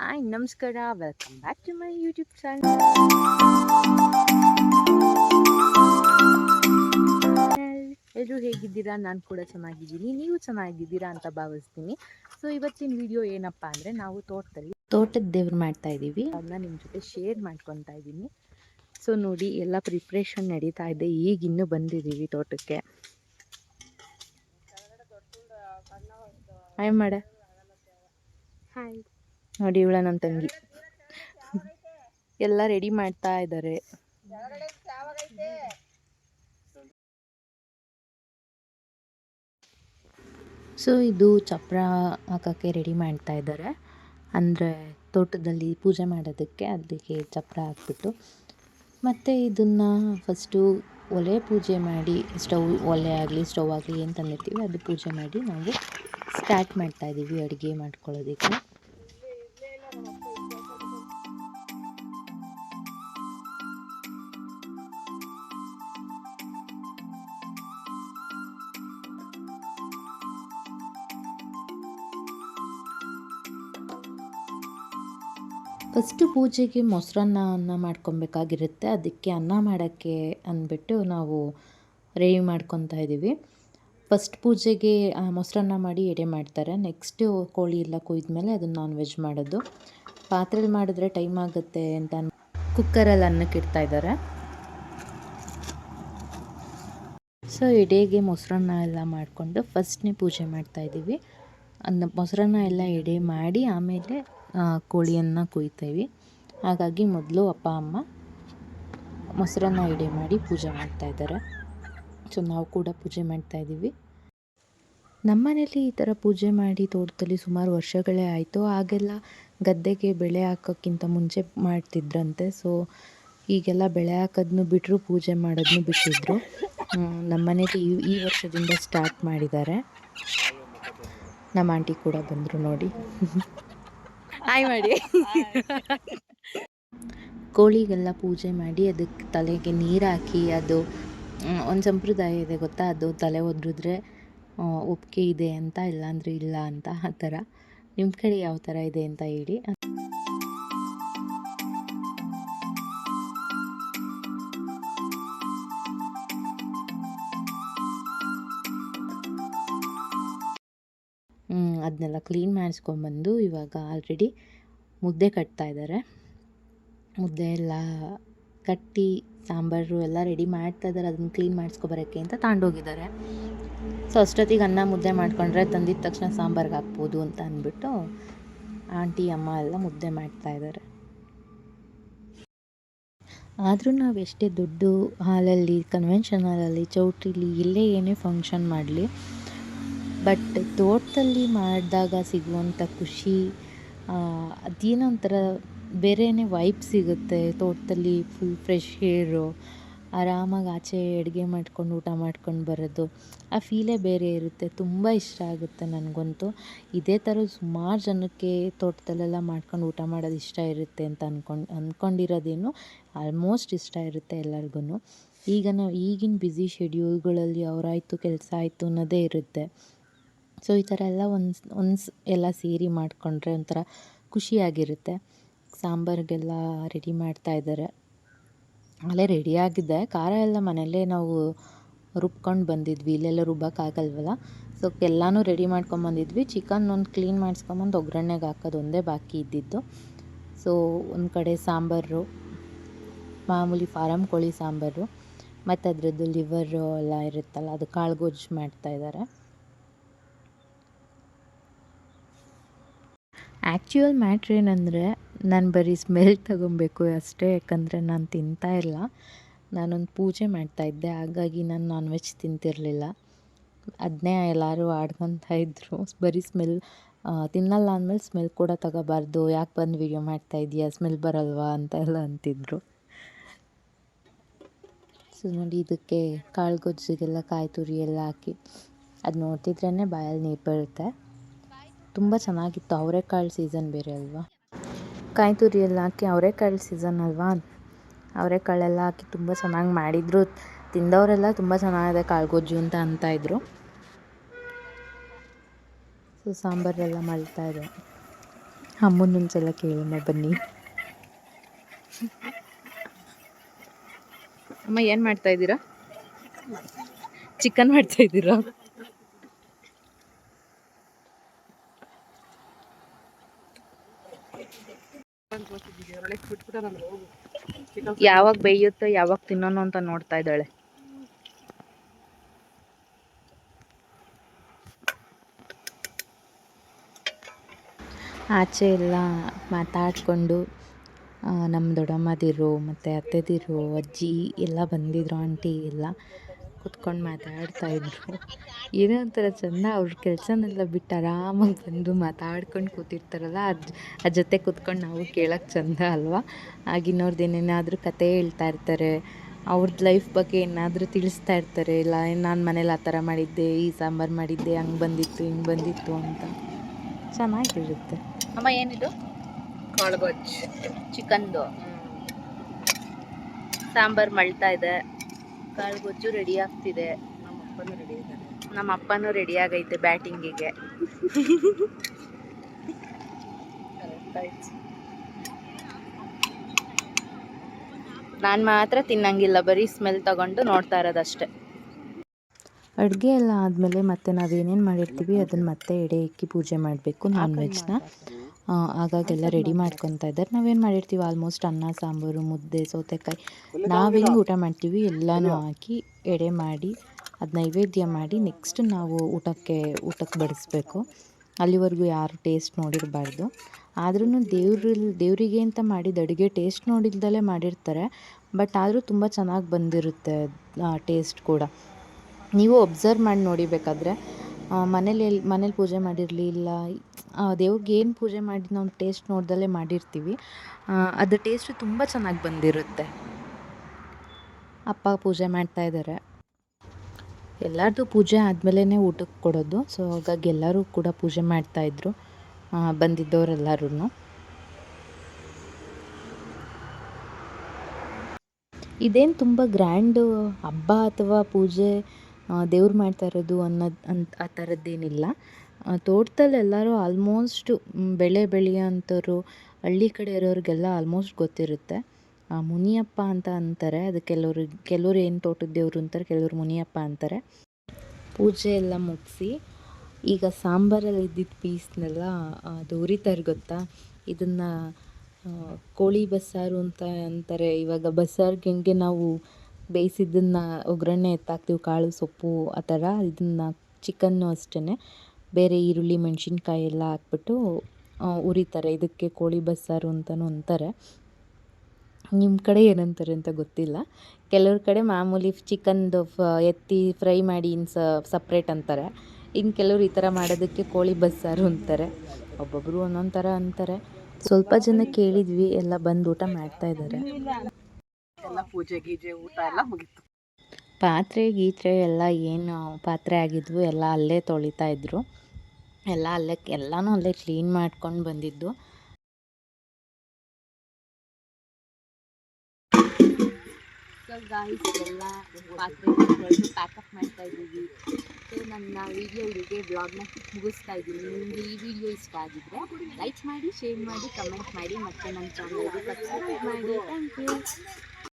Hi ನಮಸ್ಕಾರ. Welcome back to my YouTube channel ಎಲ್ಲರೂ ಹೇಗಿದ್ದೀರಾ? ನಾನು ಕೂಡ ಚೆನ್ನಾಗಿದ್ದೀನಿ. ನೀವು ಚೆನ್ನಾಗಿದ್ದೀರಾ ಅಂತ ಭಾವಿಸ್ತೀನಿ. ಸೊ ಇವತ್ತಿನ ವಿಡಿಯೋ ಏನಪ್ಪ ಅಂದರೆ ನಾವು ತೋಟದಲ್ಲಿ ತೋಟದ ದೇವ್ರು ಮಾಡ್ತಾ ಇದ್ದೀವಿ ಅದನ್ನ ನಿಮ್ಮ ಜೊತೆ ಶೇರ್ ಮಾಡ್ಕೊತಾ ಇದ್ದೀನಿ ಸೊ ನೋಡಿ ಎಲ್ಲ ಪ್ರಿಪ್ರೇಷನ್ ನಡೀತಾ ಇದೆ. ಈಗ ಇನ್ನೂ ಬಂದಿದ್ದೀವಿ ತೋಟಕ್ಕೆ. ಹಾಯ್ ಮಾಡ ಹಾಯ್ ನೋಡಿ ಇವಳ ನನ್ನ ತಂಗಿ. ಎಲ್ಲ ರೆಡಿ ಮಾಡ್ತಾ ಇದ್ದಾರೆ ಸೊ ಇದು ಚಪ್ರ ಹಾಕೋಕ್ಕೆ ರೆಡಿ ಮಾಡ್ತಾ ಇದ್ದಾರೆ ಅಂದರೆ ತೋಟದಲ್ಲಿ ಪೂಜೆ ಮಾಡೋದಕ್ಕೆ ಅದಕ್ಕೆ ಚಪ್ರ ಹಾಕ್ಬಿಟ್ಟು. ಮತ್ತು ಇದನ್ನು ಫಸ್ಟು ಒಲೆ ಪೂಜೆ ಮಾಡಿ, ಸ್ಟವ್ ಒಲೆ ಆಗಲಿ, ಸ್ಟವ್ ಆಗಲಿ ಏನು ತಂದಿರ್ತೀವಿ ಅದು ಪೂಜೆ ಮಾಡಿ ನಾವು ಸ್ಟಾರ್ಟ್ ಮಾಡ್ತಾ ಇದ್ದೀವಿ ಅಡುಗೆ ಮಾಡ್ಕೊಳ್ಳೋದಕ್ಕೆ. ಫಸ್ಟು ಪೂಜೆಗೆ ಮೊಸರನ್ನ ಅನ್ನ ಮಾಡ್ಕೊಬೇಕಾಗಿರುತ್ತೆ. ಅದಕ್ಕೆ ಅನ್ನ ಮಾಡೋಕ್ಕೆ ಅಂದ್ಬಿಟ್ಟು ನಾವು ರೆಡಿ ಮಾಡ್ಕೊತಾ ಇದ್ದೀವಿ. ಫಸ್ಟ್ ಪೂಜೆಗೆ ಮೊಸರನ್ನ ಮಾಡಿ ಎಡೆ ಮಾಡ್ತಾರೆ. ನೆಕ್ಸ್ಟು ಕೋಳಿ ಎಲ್ಲ ಕೊಯ್ದ್ಮೇಲೆ ಅದನ್ನು ನಾನ್ ವೆಜ್ ಮಾಡೋದು. ಪಾತ್ರೆಲಿ ಮಾಡಿದ್ರೆ ಟೈಮ್ ಆಗುತ್ತೆ ಅಂತ ಕುಕ್ಕರಲ್ಲಿ ಅನ್ನಕ್ಕೆ ಇಡ್ತಾ ಇದ್ದಾರೆ. ಸೊ ಎಡೆಗೆ ಮೊಸರನ್ನ ಎಲ್ಲ ಮಾಡಿಕೊಂಡು ಫಸ್ಟ್ನೇ ಪೂಜೆ ಮಾಡ್ತಾ ಇದ್ದೀವಿ. ಅನ್ನ, ಮೊಸರನ್ನ ಎಲ್ಲ ಎಡೆ ಮಾಡಿ ಆಮೇಲೆ ಕೋಳಿಯನ್ನು ಕೊಯ್ತೇವೆ. ಹಾಗಾಗಿ ಮೊದಲು ಅಪ್ಪ, ಅಮ್ಮ ಮೊಸರನ್ನ ಎಡೆ ಮಾಡಿ ಪೂಜೆ ಮಾಡ್ತಾ ಇದ್ದಾರೆ ಸೊ ನಾವು ಕೂಡ ಪೂಜೆ ಮಾಡ್ತಾ ಇದ್ದೀವಿ. ನಮ್ಮನೇಲಿ ಈ ಥರ ಪೂಜೆ ಮಾಡಿ ತೋಟದಲ್ಲಿ ಸುಮಾರು ವರ್ಷಗಳೇ ಆಯಿತು. ಆಗೆಲ್ಲ ಗದ್ದೆಗೆ ಬೆಳೆ ಹಾಕೋಕ್ಕಿಂತ ಮುಂಚೆ ಮಾಡ್ತಿದ್ರಂತೆ. ಸೊ ಈಗೆಲ್ಲ ಬೆಳೆ ಹಾಕೋದನ್ನು ಬಿಟ್ಟರು ಪೂಜೆ ಮಾಡೋದನ್ನು ಬಿಟ್ಟಿದ್ರು. ನಮ್ಮನೇಲಿ ಈ ಈ ವರ್ಷದಿಂದ ಸ್ಟಾರ್ಟ್ ಮಾಡಿದ್ದಾರೆ. ನಮ್ಮ ಆಂಟಿ ಕೂಡ ಬಂದರು ನೋಡಿ. ಹಾಯ್ ಮಾಡಿ ಕೋಳಿಗೆಲ್ಲ ಪೂಜೆ ಮಾಡಿ ಅದಕ್ಕೆ ತಲೆಗೆ ನೀರು ಹಾಕಿ ಅದು ಒಂದು ಸಂಪ್ರದಾಯ ಇದೆ ಗೊತ್ತಾ? ಅದು ತಲೆ ಒದ್ರಿದ್ರೆ ಒಪ್ಪಿಗೆ ಇದೆ ಅಂತ ಇಲ್ಲಾಂದರೆ ಇಲ್ಲ ಅಂತ ಆ ಥರ. ನಿಮ್ಮ ಕಡೆ ಯಾವ ಥರ ಇದೆ ಅಂತ ಹೇಳಿ. ಅದನ್ನೆಲ್ಲ ಕ್ಲೀನ್ ಮಾಡಿಸ್ಕೊಂಬಂದು ಇವಾಗ ಆಲ್ರೆಡಿ ಮುದ್ದೆ ಕಟ್ತಾ ಇದ್ದಾರೆ ಮುದ್ದೆ ಎಲ್ಲ ಕಟ್ಟಿ ಸಾಂಬಾರು ಎಲ್ಲ ರೆಡಿ ಮಾಡ್ತಾ ಇದ್ದಾರೆ ಅದನ್ನು ಕ್ಲೀನ್ ಮಾಡಿಸ್ಕೊಬರೋಕ್ಕೆ ಅಂತ ತಗೊಂಡೋಗಿದ್ದಾರೆ ಸೊ ಅಷ್ಟೊತ್ತಿಗೆ ಅನ್ನ ಮುದ್ದೆ ಮಾಡ್ಕೊಂಡ್ರೆ ತಂದಿದ ತಕ್ಷಣ ಸಾಂಬಾರ್ಗೆ ಹಾಕ್ಬೋದು ಅಂತ ಅಂದ್ಬಿಟ್ಟು ಆಂಟಿ, ಅಮ್ಮ ಎಲ್ಲ ಮುದ್ದೆ ಮಾಡ್ತಾ ಇದ್ದಾರೆ ಆದರೂ ನಾವು ಎಷ್ಟೇ ದೊಡ್ಡ ಹಾಲಲ್ಲಿ ಕನ್ವೆನ್ಷನ್ ಹಾಲಲ್ಲಿ, ಚೌಟ್ರಿಲಿ ಇಲ್ಲೇ ಏನೇ ಫಂಕ್ಷನ್ ಮಾಡಲಿ ಬಟ್ ತೋಟದಲ್ಲಿ ಮಾಡಿದಾಗ ಸಿಗುವಂಥ ಖುಷಿ ಅದೇನೋ ಒಂಥರ ಬೇರೆಯೇ ವೈಬ್ ಸಿಗುತ್ತೆ. ತೋಟದಲ್ಲಿ ಫುಲ್ ಫ್ರೆಶ್ ಏರು ಆರಾಮಾಗಿ ಆಚೆ ಅಡುಗೆ ಮಾಡ್ಕೊಂಡು, ಊಟ ಮಾಡ್ಕೊಂಡು ಬರೋದು, ಆ ಫೀಲೇ ಬೇರೆ ಇರುತ್ತೆ. ತುಂಬ ಇಷ್ಟ ಆಗುತ್ತೆ ನನಗಂತೂ. ಇದೇ ಥರ ಸುಮಾರು ಜನಕ್ಕೆ ತೋಟದಲ್ಲೆಲ್ಲ ಮಾಡ್ಕೊಂಡು ಊಟ ಮಾಡೋದು ಇಷ್ಟ ಇರುತ್ತೆ ಅಂತ ಅಂದ್ಕೊಂಡು ಅಂದ್ಕೊಂಡಿರೋದೇನು ಆಲ್ಮೋಸ್ಟ್ ಇಷ್ಟ ಇರುತ್ತೆ ಎಲ್ಲರಿಗೂ ಈಗ ನಾವು ಈಗಿನ ಬ್ಯುಸಿ ಶೆಡ್ಯೂಲ್ಗಳಲ್ಲಿ ಅವರಾಯಿತು ಕೆಲಸ ಆಯಿತು ಅನ್ನೋದೇ ಇರುತ್ತೆ. ಸೊ ಈ ಥರ ಎಲ್ಲ ಒಂದು ಒಂದು ಎಲ್ಲ ಸೇರಿ ಮಾಡಿಕೊಂಡ್ರೆ ಒಂಥರ ಖುಷಿಯಾಗಿರುತ್ತೆ. ಸಾಂಬಾರಿಗೆಲ್ಲ ರೆಡಿ ಮಾಡ್ತಾ ಇದ್ದಾರೆ. ಅಲ್ಲೇ ರೆಡಿಯಾಗಿದೆ. ಖಾರ ಎಲ್ಲ ಮನೆಯಲ್ಲೇ ನಾವು ರುಬ್ಕೊಂಡು ಬಂದಿದ್ವಿ. ಇಲ್ಲೆಲ್ಲ ರುಬ್ಬಕ್ಕಾಗಲ್ವಲ್ಲ ಸೊ ಎಲ್ಲನೂ ರೆಡಿ ಮಾಡ್ಕೊಂಬಂದಿದ್ವಿ ಚಿಕನ್ ಒಂದು ಕ್ಲೀನ್ ಮಾಡಿಸ್ಕೊಂಬಂದು ಒಗ್ಗರಣೆಗೆ ಹಾಕೋದು ಒಂದೇ ಬಾಕಿ ಇದ್ದಿದ್ದು. ಸೊ ಒಂದು ಕಡೆ ಸಾಂಬಾರು, ಮಾಮೂಲಿ ಫಾರಮ್ ಕೋಳಿ ಸಾಂಬಾರು, ಮತ್ತು ಅದರದ್ದು ಲಿವರು ಎಲ್ಲ ಇರುತ್ತಲ್ಲ, ಅದು ಕಾಳುಗೊಜ್ಜು ಮಾಡ್ತಾ ಆ್ಯಕ್ಚುಯಲ್ ಮ್ಯಾಟ್ರ್ ಏನಂದರೆ, ನಾನು ಬರೀ ಸ್ಮೆಲ್ ತಗೊಬೇಕು ಅಷ್ಟೇ, ಯಾಕಂದರೆ ನಾನು ತಿಂತಾ ಇಲ್ಲ. ನಾನೊಂದು ಪೂಜೆ ಮಾಡ್ತಾಯಿದ್ದೆ ಹಾಗಾಗಿ ನಾನು ನಾನ್ ವೆಜ್ ತಿಂತಿರಲಿಲ್ಲ. ಅದನ್ನೇ ಎಲ್ಲರೂ ಆಡ್ಕೊತಾ ಇದ್ದರು ಬರೀ ಸ್ಮೆಲ್ ತಿನ್ನಲ್ಲ ಅಂದಮೇಲೆ ಸ್ಮೆಲ್ ಕೂಡ ತಗೋಬಾರ್ದು. ಯಾಕೆ ಬಂದು ವೀಡಿಯೋ ಮಾಡ್ತಾ ಇದೆಯಾ? ಸ್ಮೆಲ್ ಬರಲ್ವಾ ಅಂತ ಎಲ್ಲ ಅಂತಿದ್ರು. ಸೊ ನೋಡಿ ಇದಕ್ಕೆ ಕಾಳು ಗೊಜ್ಜಿಗೆಲ್ಲ ಕಾಯಿ ತುರಿ ಎಲ್ಲ ಹಾಕಿ. ಅದು ನೋಡ್ತಿದ್ರೇ ಬಾಯಲ್ಲಿ ನೀರು ಬರುತ್ತೆ. ತುಂಬ ಚೆನ್ನಾಗಿತ್ತು. ಅವರೆಕಾಳು ಸೀಸನ್ ಬೇರೆ ಅಲ್ವಾ? ಕಾಯಿ ತುರಿಯೆಲ್ಲ ಹಾಕಿ ಅವರೆಕಾಳು ಸೀಸನ್ ಅಲ್ವಾ? ಅವರೆಕಾಳೆಲ್ಲ ಹಾಕಿ ತುಂಬ ಚೆನ್ನಾಗಿ ಮಾಡಿದರು. ತಿಂದವರೆಲ್ಲ ತುಂಬ ಚೆನ್ನಾಗಿದೆ ಕಾಳುಗೊಜ್ಜು ಅಂತ ಅಂತ ಇದ್ರು. ಸೊ ಸಾಂಬಾರೆಲ್ಲ ಮಾಡ್ತಾ ಇದೆ. ಅಮ್ಮನೊಂದ್ಸಲ ಕೇಳೋಣ ಬನ್ನಿ. ಅಮ್ಮ ಏನು ಮಾಡ್ತಾ ಇದ್ದೀರಾ? ಚಿಕನ್ ಮಾಡ್ತಾ ಇದ್ದೀರಾ? ಯಾವಾಗ ಬೇಯುತ್ತೆ ಯಾವಾಗ ತಿನ್ನೋನು ಅಂತ ನೋಡ್ತಾ ಇದ್ದಾಳೆ. ಆಚೆ ಎಲ್ಲ ಮಾತಾಡ್ಕೊಂಡು ನಮ್ಮ ದೊಡ್ಡಮ್ಮದಿರು, ಮತ್ತು ಅತ್ತೆದಿರು, ಅಜ್ಜಿ ಎಲ್ಲ ಬಂದಿದ್ರು, ಆಂಟಿ ಎಲ್ಲ. ಕುತ್ಕೊಂಡು ಮಾತಾಡ್ತಾ ಇದ್ರು. ಏನೋ ಒಂಥರ ಚೆಂದ ಅವ್ರ ಕೆಲಸನೆಲ್ಲ ಬಿಟ್ಟು ಆರಾಮಾಗಿ ಬಂದು ಮಾತಾಡ್ಕೊಂಡು ಕೂತಿರ್ತಾರಲ್ಲ ಅದು ಅದ್ರ ಜೊತೆ ಕೂತ್ಕೊಂಡು ನಾವು ಕೇಳೋಕ್ಕೆ ಚೆಂದ ಅಲ್ವಾ? ಆಗಿನವ್ರದ್ದು ಏನೇನಾದರೂ ಕತೆ ಹೇಳ್ತಾ ಇರ್ತಾರೆ. ಅವ್ರದ್ದು ಲೈಫ್ ಬಗ್ಗೆ ಏನಾದರೂ ತಿಳಿಸ್ತಾ ಇರ್ತಾರೆ. ಇಲ್ಲ ನಾನು ಮನೇಲಿ ಆ ಥರ ಮಾಡಿದ್ದೆ ಈ ಸಾಂಬಾರು ಮಾಡಿದ್ದೆ ಹಂಗೆ ಬಂದಿತ್ತು ಹಿಂಗೆ ಬಂದಿತ್ತು ಅಂತ. ಚೆನ್ನಾಗಿರುತ್ತೆ. ಅಮ್ಮ ಏನಿದು? ಕಾಳುಗೊಜ್ಜು. ಚಿಕನ್ದು. ಸಾಂಬಾರು ಮಳ್ತಾ ಇದೆ. ಕಾಳು ಗೊಜ್ಜು ರೆಡಿ ಆಗ್ತಿದೆ. ನಮ್ಮ ಅಪ್ಪನೂ ರೆಡಿ ಇದ್ದಾರೆ. ನಮ್ಮ ಅಪ್ಪನೂ ರೆಡಿ ಆಗೈತೆ ಬ್ಯಾಟಿಂಗಿಗೆ. ನಾನು ಮಾತ್ರ ತಿನ್ನಂಗಿಲ್ಲ ಬರೀ ಸ್ಮೆಲ್ ತಗೊಂಡು ನೋಡ್ತಾ ಇರೋದಷ್ಟೇ. ಅಡುಗೆ ಎಲ್ಲ ಆದಮೇಲೆ ಮತ್ತೆ ನಾವೇನೇನು ಮಾಡಿರ್ತೀವಿ ಅದನ್ನು ಮತ್ತೆ ಎಡೆ ಇಕ್ಕಿ ಪೂಜೆ ಮಾಡಬೇಕು ನಾನ್ ವೆಜ್ನ. ಆಗಾಗೆಲ್ಲ ರೆಡಿ ಮಾಡ್ಕೊತಾ ಇದ್ದಾರೆ. ನಾವೇನು ಮಾಡಿರ್ತೀವಿ? ಆಲ್ಮೋಸ್ಟ್ ಅನ್ನ, ಸಾಂಬಾರು, ಮುದ್ದೆ, ಸೌತೆಕಾಯಿ. ನಾವು ಹೆಂಗೆ ಊಟ ಮಾಡ್ತೀವಿ? ಎಲ್ಲನೂ ಹಾಕಿ ಎಡೆ ಮಾಡಿ, ಅದು ನೈವೇದ್ಯ ಮಾಡಿ ನೆಕ್ಸ್ಟ್ ನಾವು ಊಟಕ್ಕೆ ಊಟಕ್ಕೆ ಬಡಿಸ್ಬೇಕು. ಅಲ್ಲಿವರೆಗೂ ಯಾರು ಟೇಸ್ಟ್ ನೋಡಿರಬಾರ್ದು. ಆದ್ರೂ ದೇವ್ರಲ್ಲಿ ದೇವರಿಗೆ ಅಂತ ಮಾಡಿದ ಅಡುಗೆ ಟೇಸ್ಟ್ ನೋಡಿಲ್ದಲೇ ಮಾಡಿರ್ತಾರೆ. ಬಟ್ ಆದರೂ ತುಂಬ ಚೆನ್ನಾಗಿ ಬಂದಿರುತ್ತೆ ಟೇಸ್ಟ್ ಕೂಡ. ನೀವು ಒಬ್ಸರ್ವ್ ಮಾಡಿ ನೋಡಿಬೇಕಾದ್ರೆ ಮನೇಲಿ ಎಲ್ಲಿ ಮನೇಲಿ ಪೂಜೆ ಮಾಡಿರಲಿ ಇಲ್ಲ ದೇವ್ರಿಗೆ ಏನು ಪೂಜೆ ಮಾಡಿ ನಾವು ಟೇಸ್ಟ್ ನೋಡ್ದಲೇ ಮಾಡಿರ್ತೀವಿ. ಅದು ಟೇಸ್ಟ್ ತುಂಬ ಚೆನ್ನಾಗಿ ಬಂದಿರುತ್ತೆ. ಅಪ್ಪ ಪೂಜೆ ಮಾಡ್ತಾ ಇದ್ದಾರೆ ಎಲ್ಲರದು ಪೂಜೆ ಆದಮೇಲೆ ಊಟಕ್ಕೆ ಕೊಡೋದು. ಸೊ ಹಾಗಾಗಿ ಎಲ್ಲರೂ ಕೂಡ ಪೂಜೆ ಮಾಡ್ತಾಯಿದ್ರು ಬಂದಿದ್ದವರೆಲ್ಲರೂ ಇದೇನು ತುಂಬ ಗ್ರ್ಯಾಂಡ್ ಹಬ್ಬ ಅಥವಾ ಪೂಜೆ ದೇವ್ರು ಮಾಡ್ತಾ ಇರೋದು ಅನ್ನೋದು ಅಂತ ಆ ಥರದ್ದೇನಿಲ್ಲ ತೋಟದಲ್ಲಿ ಎಲ್ಲರೂ ಆಲ್ಮೋಸ್ಟ್ ಬೆಳೆ ಬೆಳೆಯೋಂಥವ್ರು ಹಳ್ಳಿ ಕಡೆ ಇರೋರಿಗೆಲ್ಲ ಆಲ್ಮೋಸ್ಟ್ ಗೊತ್ತಿರುತ್ತೆ. ಮುನಿಯಪ್ಪ ಅಂತ ಅಂತಾರೆ, ಅದು ಕೆಲವರು, ಕೆಲವ್ರು ಏನು ತೋಟದ ದೇವರು ಅಂತಾರೆ, ಕೆಲವರು ಮುನಿಯಪ್ಪ ಅಂತಾರೆ. ಪೂಜೆ ಎಲ್ಲ ಮುಗಿಸಿ, ಈಗ ಸಾಂಬಾರಲ್ಲಿ ಇದ್ದಿದ್ದ ಪೀಸ್ನೆಲ್ಲ ಅದು ಉರಿತಾರೆ ಗೊತ್ತಾ? ಇದನ್ನು ಕೋಳಿ ಬಸ್ಸಾರು ಅಂತ ಅಂತಾರೆ. ಇವಾಗ ಬಸ್ಸಾರ್ಗೆ ಹೆಂಗೆ ನಾವು ಬೇಯಿಸಿದ್ದನ್ನು ಒಗ್ಗರಣೆ ಎತ್ತಾಕ್ತೀವಿ, ಕಾಳು ಸೊಪ್ಪು ಆ ಥರ, ಇದನ್ನು ಚಿಕನ್ನು ಅಷ್ಟೇ ಬೇರೆ ಈರುಳ್ಳಿ ಮೆಣಸಿನ್ಕಾಯಿ ಎಲ್ಲ ಹಾಕ್ಬಿಟ್ಟು ಉರಿತಾರೆ. ಇದಕ್ಕೆ ಕೋಳಿ ಬಸ್ಸಾರು ಅಂತಲೂ ಅಂತಾರೆ. ನಿಮ್ಮ ಕಡೆ ಏನಂತಾರೆ ಅಂತ ಗೊತ್ತಿಲ್ಲ. ಕೆಲವ್ರ ಕಡೆ ಮಾಮೂಲಿ ಚಿಕನ್ದು ಫ ಎತ್ತಿ ಫ್ರೈ ಮಾಡಿ ಇನ್ನು ಸಪ್ರೇಟ್ ಅಂತಾರೆ. ಇನ್ನು ಕೆಲವ್ರು ಈ ಥರ ಮಾಡೋದಕ್ಕೆ ಕೋಳಿ ಬಸ್ಸಾರು ಅಂತಾರೆ. ಒಬ್ಬೊಬ್ಬರು ಒಂದೊಂದು ಥರ ಅಂತಾರೆ. ಸ್ವಲ್ಪ ಜನ ಕೇಳಿದ್ವಿ ಎಲ್ಲ ಬಂದು ಊಟ ಮಾಡ್ತಾ ಇದ್ದಾರೆ ಪೂಜೆ ಗೀಜೆ ಊಟ ಎಲ್ಲ ಮುಗೀತು. ಪಾತ್ರೆ ಗೀತ್ರೆ ಎಲ್ಲ ಏನು ಪಾತ್ರೆ ಆಗಿದ್ವು ಎಲ್ಲ ಅಲ್ಲೇ ತೊಳಿತಾ ಇದ್ರು. ಎಲ್ಲ ಅಲ್ಲೇ ಎಲ್ಲನೂ ಅಲ್ಲೇ ಕ್ಲೀನ್ ಮಾಡ್ಕೊಂಡು ಬಂದಿದ್ದು. ಸೊ ಗಾಯ್ಸ್ ಎಲ್ಲ ಪಾತ್ರೆ ತೊಳೆದು ಪ್ಯಾಕಪ್ ಮಾಡ್ತಾ ಇದ್ದೀವಿ. ಸೊ ನನ್ನ ವಿಡಿಯೋ ಇಲ್ಲಿಗೆ ಬ್ಲಾಗ್ನ ಮುಗಿಸ್ತಾ ಇದ್ದೀನಿ. ನಿಮಗೆ ಈ ವಿಡಿಯೋ ಇಷ್ಟ ಆಗಿದ್ರೆ ಲೈಕ್ ಮಾಡಿ ಶೇರ್ ಮಾಡಿ ಕಮೆಂಟ್ ಮಾಡಿ, ಮತ್ತು ನನ್ನ ಚಾನಲ್ಗೆ ಸಬ್ಸ್ಕ್ರೈಬ್ ಮಾಡಿ. Thank you